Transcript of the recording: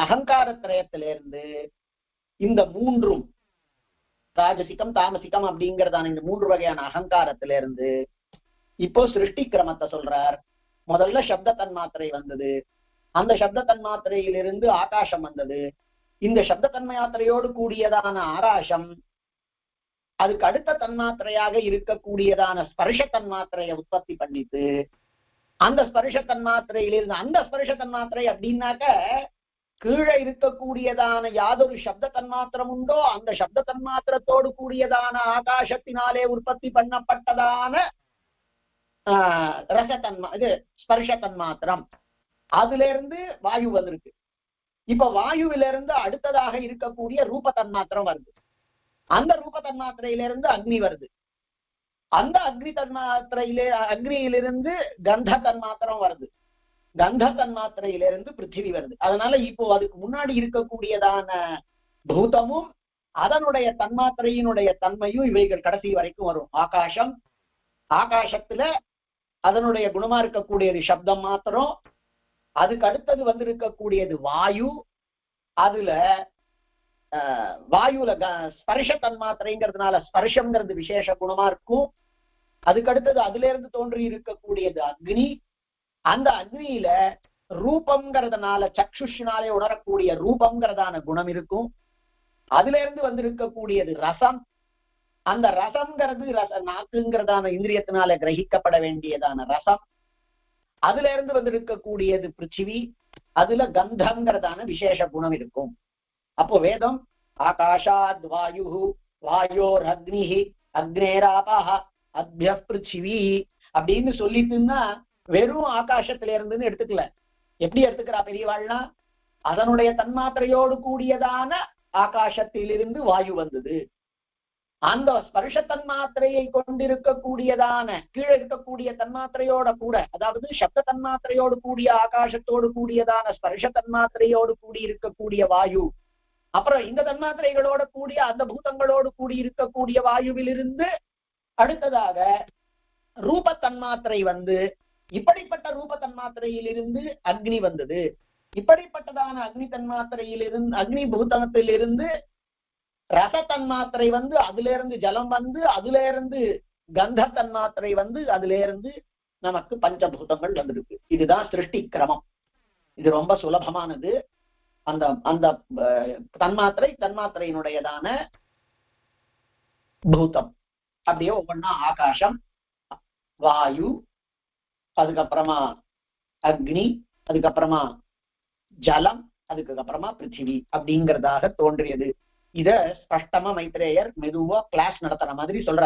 அகங்கார திரயத்திலிருந்து இந்த மூன்றும் ராஜசிகம் தாமசிகம் அப்படிங்கிறதான இந்த மூன்று வகையான அகங்காரத்திலிருந்து இப்போ சிருஷ்டி கிரமத்தை சொல்றார். முதல்ல சப்த தன்மாத்திரை வந்தது. அந்த சப்த தன்மாத்திரையிலிருந்து ஆகாசம் வந்தது. இந்த சப்த தன்மாத்திரையோடு கூடியதான ஆகாசம் அதுக்கு அடுத்த தன்மாத்திரையாக இருக்கக்கூடியதான ஸ்பர்ஷ தன்மாத்திரையை உற்பத்தி பண்ணிட்டு அந்த ஸ்பர்ஷ தன்மாத்திரையிலிருந்து அந்த ஸ்பர்ஷ தன்மாத்திரை அப்படின்னாக்க கீழே இருக்கக்கூடியதான யாதொரு சப்த தன்மாத்திரம் உண்டோ அந்த சப்த தன்மாத்திரத்தோடு கூடியதான ஆகாசத்தினாலே உற்பத்தி பண்ணப்பட்டதான ஆஹ் ரச தன்மா இது ஸ்பர்ஷ தன்மாத்திரம் அதுல இருந்து வாயு வந்திருக்கு. இப்ப வாயுவிலிருந்து அடுத்ததாக இருக்கக்கூடிய ரூப தன்மாத்திரம் வருது. அந்த ரூப தன்மாத்திரையிலிருந்து அக்னி வருது. அந்த அக்னி தன்மாத்திரையிலே அக்னியிலிருந்து கந்த தன்மாத்திரம் வருது. கந்த தன்மாத்திரையிலிருந்து பிருத்திவி வருது. அதனால இப்போ அதுக்கு முன்னாடி இருக்கக்கூடியதான பூதமும் அதனுடைய தன்மாத்திரையினுடைய தன்மையும் இவைகள் கடைசி வரைக்கும் வரும். ஆகாசம் ஆகாசத்துல அதனுடைய குணமா இருக்கக்கூடியது சப்தம் மாத்திரம் அதுக்கு அடுத்தது வந்து இருக்கக்கூடியது வாயு அதுல ஆஹ், வாயுல க- ஸ்பர்ஷ தன்மாத்திரைங்கிறதுனால ஸ்பர்ஷம்ங்கிறது விசேஷ குணமா இருக்கும். அதுக்கு அடுத்தது அதுல இருந்து தோன்றி இருக்கக்கூடியது அக்னி அந்த அக்னியில ரூபம்ங்கிறதுனால சக்ஷுஷினாலே உணரக்கூடிய ரூபம்ங்கிறதான குணம் இருக்கும். அதுல இருந்து வந்திருக்கக்கூடியது ரசம். அந்த ரசம்ங்கிறது ரச நாக்குங்கிறதான இந்திரியத்தினால கிரகிக்கப்பட வேண்டியதான ரசம். அதுல இருந்து வந்திருக்கக்கூடியது பிருச்சிவி அதுல கந்தம்ங்கிறதான விசேஷ குணம் இருக்கும். அப்போ வேதம் ஆகாஷாத் வாயு வாயோர் அக்னி அக்னேராபா அத்ய பிருச்சிவி அப்படின்னு சொல்லிட்டுன்னா வெறும் ஆகாசத்துல இருந்துன்னு எடுத்துக்கல. எப்படி எடுத்துக்கிறா பெரியவாள்னா அதனுடைய தன்மாத்திரையோடு கூடியதான ஆகாசத்திலிருந்து வாயு வந்தது. அந்த ஸ்பர்ஷ தன்மாத்திரையை கொண்டிருக்கக்கூடியதான கீழே இருக்கக்கூடிய தன்மாத்திரையோட கூட அதாவது சப்த தன்மாத்திரையோடு கூடிய ஆகாசத்தோடு கூடியதான ஸ்பர்ஷ தன்மாத்திரையோடு கூடி இருக்கக்கூடிய வாயு அப்புறம் இந்த தன்மாத்திரைகளோட கூடிய அந்த பூதங்களோடு கூடி இருக்கக்கூடிய வாயுவிலிருந்து அடுத்ததாக ரூப தன்மாத்திரை வந்து இப்படிப்பட்ட ரூப தன்மாத்திரையிலிருந்து அக்னி வந்தது. இப்படிப்பட்டதான அக்னி தன்மாத்திரையிலிருந்து அக்னி பூத்தனத்திலிருந்து ரச தன்மாத்திரை வந்து அதுல இருந்து ஜலம் வந்து அதுல இருந்து கந்த தன்மாத்திரை வந்து அதுல இருந்து நமக்கு பஞ்சபூதங்கள் வந்திருக்கு. இதுதான் சிருஷ்டி கிரமம். இது ரொம்ப சுலபமானது. அந்த அந்த தன்மாத்திரை தன்மாத்திரையினுடையதான பூதம். அப்படியே ஒவ்வொன்னா ஆகாசம் வாயு அதுக்கப்புறமா அக்னி அதுக்கப்புறமா ஜலம் அதுக்கு அப்புறமா பிருத்திவி அப்படிங்கிறதாக தோன்றியது. இத ஸ்பஷ்டமா மைத்ரேயர் மெதுவா கிளாஸ் நடத்துற மாதிரி சொல்றார்.